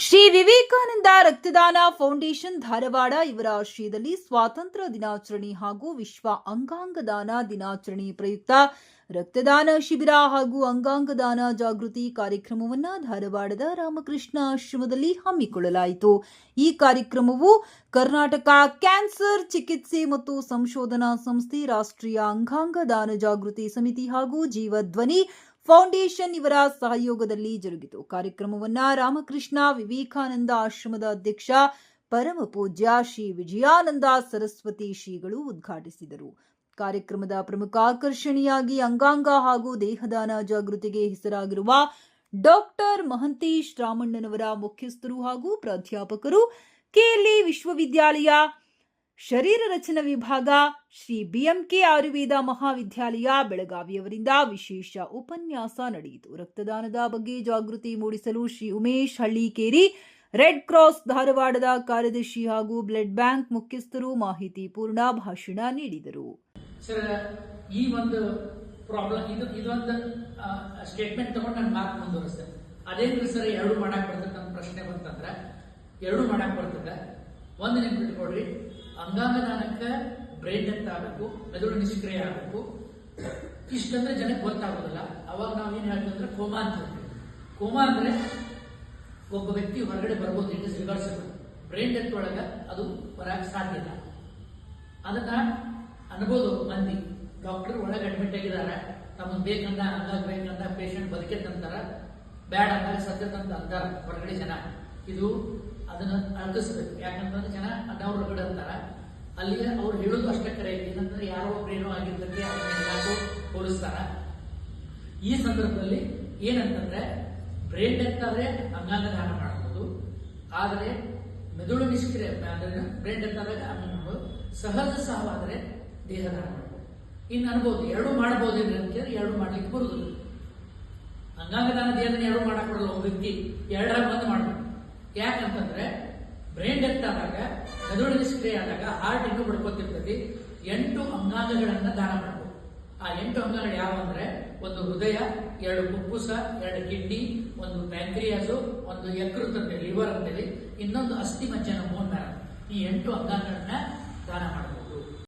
ಶ್ರೀ ವಿವೇಕಾನಂದ ರಕ್ತದಾನ ಫೌಂಡೇಶನ್ ಧಾರವಾಡ ಇವರ ಆಶ್ರಯದಲ್ಲಿ ಸ್ವಾತಂತ್ರ್ಯ ದಿನಾಚರಣೆ ಹಾಗೂ ವಿಶ್ವ ಅಂಗಾಂಗ ದಾನ ದಿನಾಚರಣೆ ಪ್ರಯುಕ್ತ ರಕ್ತದಾನ ಶಿಬಿರ ಹಾಗೂ ಅಂಗಾಂಗ ದಾನ ಜಾಗೃತಿ ಕಾರ್ಯಕ್ರಮವನ್ನು ಧಾರವಾಡದ ರಾಮಕೃಷ್ಣ ಆಶ್ರಮದಲ್ಲಿ ಹಮ್ಮಿಕೊಳ್ಳಲಾಯಿತು. ಈ ಕಾರ್ಯಕ್ರಮವು ಕರ್ನಾಟಕ ಕ್ಯಾನ್ಸರ್ ಚಿಕಿತ್ಸೆ ಮತ್ತು ಸಂಶೋಧನಾ ಸಂಸ್ಥೆ, ರಾಷ್ಟ್ರೀಯ ಅಂಗಾಂಗ ದಾನ ಜಾಗೃತಿ ಸಮಿತಿ ಹಾಗೂ ಜೀವಧ್ವನಿ ಫೌಂಡೇಶನ್ ಇವರ ಸಹಯೋಗದಲ್ಲಿ ಜರುಗಿತು. ಕಾರ್ಯಕ್ರಮವನ್ನ ರಾಮಕೃಷ್ಣ ವಿವೇಕಾನಂದ ಆಶ್ರಮದ ಅಧ್ಯಕ್ಷ ಪರಮ ಪೂಜ್ಯ ಶ್ರೀ ವಿಜಯಾನಂದ ಸರಸ್ವತಿ ಶ್ರೀಗಳು ಉದ್ಘಾಟಿಸಿದರು. ಕಾರ್ಯಕ್ರಮದ ಪ್ರಮುಖ ಆಕರ್ಷಣೆಯಾಗಿ ಅಂಗಾಂಗ ಹಾಗೂ ದೇಹದಾನ ಜಾಗೃತಿಗೆ ಹೆಸರಾಗಿರುವ ಡಾಕ್ಟರ್ ಮಹಂತೇಶ್ ರಾಮಣ್ಣನವರ ಮುಖ್ಯಸ್ಥರು ಹಾಗೂ ಪ್ರಾಧ್ಯಾಪಕರು ಕೆಎಲ್ಇ ವಿಶ್ವವಿದ್ಯಾಲಯ ಶರೀರ ರಚನಾ ವಿಭಾಗ, ಶ್ರೀ ಬಿಎಂಕೆ ಆಯುರ್ವೇದ ಮಹಾವಿದ್ಯಾಲಯ ಬೆಳಗಾವಿಯವರಿಂದ ವಿಶೇಷ ಉಪನ್ಯಾಸ ನಡೆಯಿತು. ರಕ್ತದಾನದ ಬಗ್ಗೆ ಜಾಗೃತಿ ಮೂಡಿಸಲು ಶ್ರೀ ಉಮೇಶ್ ಹಳ್ಳಿಕೇರಿ, ರೆಡ್ ಕ್ರಾಸ್ ಧಾರವಾಡದ ಕಾರ್ಯದರ್ಶಿ ಹಾಗೂ ಬ್ಲಡ್ ಬ್ಯಾಂಕ್ ಮುಖ್ಯಸ್ಥರು ಮಾಹಿತಿ ಪೂರ್ಣ ಭಾಷಣ ನೀಡಿದರು. ಸರ್, ಈ ಒಂದು ಪ್ರಾಬ್ಲಮ್ ಇದು, ಇದೊಂದು ಸ್ಟೇಟ್ಮೆಂಟ್ ತಗೊಂಡು ನಾನು ಮಾತು ಮುಂದುವರಿಸ್ತೆ ಅದೇನ್ರಿ ಸರ್, ಎರಡು ಮಾಡಕ್ ಬರ್ತದೆ ನಮ್ಮ ಪ್ರಶ್ನೆ ಬಂತಂದ್ರೆ? ಎರಡು ಮಾಡಕ್ ಬರ್ತದೆ ಒಂದು ನೆನ್ಪಿಟ್ಕೊಡ್ರಿ ಅಂಗಾಂಗ ದಾನಕ್ಕೆ ಬ್ರೈನ್ ಡೆತ್ ಆಗಬೇಕು, ಮೆದುಳು ನಿಷ್ಕ್ರಿಯ ಆಗಬೇಕು. ಇಷ್ಟಂದ್ರೆ ಜನಕ್ಕೆ ಗೊತ್ತಾಗೋದಿಲ್ಲ. ಅವಾಗ ನಾವು ಏನು ಹೇಳ್ತೀವಿ ಅಂದ್ರೆ ಕೋಮಾ ಅಂತ ಹೇಳ್ತೀವಿ. ಕೋಮಾ ಅಂದ್ರೆ ಒಬ್ಬ ವ್ಯಕ್ತಿ ಹೊರಗಡೆ ಬರ್ಬೋದು, ಇಟ್ ಇಸ್ ಬ್ರೈನ್ ಡೆತ್ ಒಳಗೆ ಅದು ಹೊರಗೆ ಸಾಧ್ಯ ಇಲ್ಲ. ಅದನ್ನ ಅನ್ಬೋದು ಮಂದಿ. ಡಾಕ್ಟರ್ ಒಳಗೆ ಅಡ್ಮಿಟ್ ಆಗಿದ್ದಾರೆ ತಮಗೆ ಬೇಕಂದ ಅಂದಾಗ ಬೇಕಂದ ಪೇಷಂಟ್ ಬದುಕಿತ್ತಂತಾರ ಬ್ಯಾಡ್ ಅಂದಾಗ ಸತ್ತಂತ ಅಂತಾರ ಹೊರಗಡೆ ಜನ. ಇದು ಅದನ್ನ ಅರ್ಥಿಸ್ಬೇಕು ಯಾಕಂತಂದ್ರೆ ಜನ ಅದವ್ರ ಹೊರಗಡೆ ಅಂತಾರ. ಅಲ್ಲಿ ಅವ್ರು ಹೇಳೋದು ಅಷ್ಟೇ ಕರೆ. ಏನಂತಂದ್ರೆ ಯಾರೋ ಒಬ್ರು ಏನೋ ಆಗಿರ್ತಕ್ಕೆ ಅದನ್ನ ಹೋಲಿಸ್ತಾರ. ಈ ಸಂದರ್ಭದಲ್ಲಿ ಏನಂತಂದ್ರೆ ಬ್ರೈನ್ ಡೆತ್ ಆದ್ರೆ ಅಂಗಾಂಗ ದಾನ ಮಾಡಬಹುದು ಆದರೆ ಮೆದುಳು ನಿಷ್ಕ್ರಿಯ. ಬ್ರೈನ್ ಡೆತ್ ಆದಾಗ ಸಹಜ ಸಹವಾದ್ರೆ ದೇಹ ದಾನ ಇನ್ನು ಅನ್ಬೋದು, ಎರಡು ಮಾಡಬಹುದು ಅಂತ ಕೇಳಿದ್ರೆ ಎರಡು ಮಾಡ್ಲಿಕ್ಕೆ ಬರುದಿಲ್ಲ. ಅಂಗಾಂಗ ದಾನ ದೇಹದ ಎರಡು ಮಾಡಕ್ ಒಬ್ಬ ವ್ಯಕ್ತಿ, ಎರಡರ ಬಂದು ಮಾಡಬೇಕು. ಯಾಕಂತಂದ್ರೆ ಬ್ರೈನ್ ಡೆತ್ ಆದಾಗ ಮೆದುಳು ನಿಷ್ಕ್ರಿಯ ಆದಾಗ ಹಾರ್ಟ್ ಇನ್ನು ಬಡ್ಕೋತಿರ್ತೈತಿ ಎಂಟು ಅಂಗಾಂಗಗಳನ್ನ ದಾನ ಮಾಡಬಹುದು ಆ ಎಂಟು ಅಂಗಗಳು ಯಾವ ಅಂದ್ರೆ, ಒಂದು ಹೃದಯ, ಎರಡು ಕುಪ್ಪುಸ ಎರಡು ಕಿಡ್ನಿ, ಒಂದು ಪ್ಯಾಂಕ್ರಿಯಾಸು, ಒಂದು ಯಕೃತ್ ಅಂತೇಳಿ ಲಿವರ್ ಅಂತೇಳಿ ಇನ್ನೊಂದು ಅಸ್ಥಿ ಮಜ್ಜನ ಈ ಎಂಟು ಅಂಗಾಂಗಗಳನ್ನ ದಾನ ಮಾಡಬಹುದು